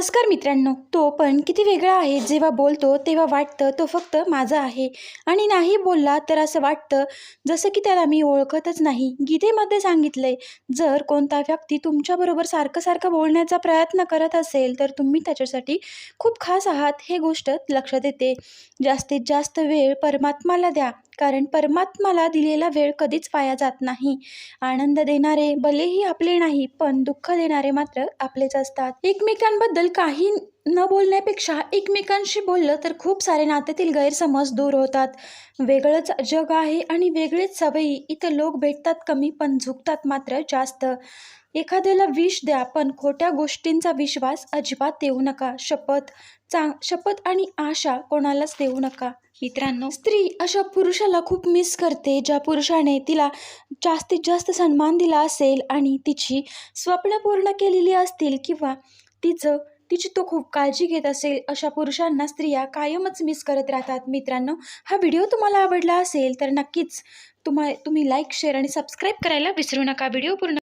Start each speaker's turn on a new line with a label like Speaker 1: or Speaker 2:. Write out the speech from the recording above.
Speaker 1: नमस्कार मित्रांनो. तो पण किती वेगळा आहे. जेव्हा बोलतो तेव्हा वाटतं तो फक्त माझा आहे. आणि नाही बोलला तर असं वाटतं जसं की त्याला मी ओळखतच नाही. गीतेमध्ये सांगितलंय जर कोणता व्यक्ती तुमच्याबरोबर सारखं सारखं बोलण्याचा प्रयत्न करत असेल तर तुम्ही त्याच्यासाठी खूप खास आहात. हे गोष्ट लक्षात येते. जास्तीत जास्त वेळ परमात्माला द्या. कारण परमात्माला दिलेला वेळ कधीच वाया जात नाही. आनंद देणारे भलेही आपले नाही पण दुःख देणारे मात्र आपलेच असतात. एकमेकांबद्दल काही न बोलण्यापेक्षा एकमेकांशी बोललं तर खूप सारे नात्यातील गैरसमज दूर होतात. वेगळंच जग आहे आणि वेगळेच सवयी. इथं लोक भेटतात कमी पण झुकतात मात्र जास्त. एखाद्याला विष द्या पण खोट्या गोष्टींचा विश्वास अजिबात देऊ नका. शपथ चांग शपथ आणि आशा कोणालाच देऊ नका. मित्रांनो स्त्री अशा पुरुषाला खूप मिस करते ज्या पुरुषाने तिला जास्तीत जास्त सन्मान दिला असेल आणि तिची स्वप्न पूर्ण केलेली असतील किंवा तिचं तिची तो खूप काळजी घेत असेल अशा पुरुषांना स्त्रिया कायमच मिस करत राहतात. मित्रांनो हा व्हिडिओ तुम्हाला आवडला असेल तर नक्कीच तुम्हा तुम्ही लाईक शेअर आणि सबस्क्राईब करायला विसरू नका. व्हिडिओ पूर्ण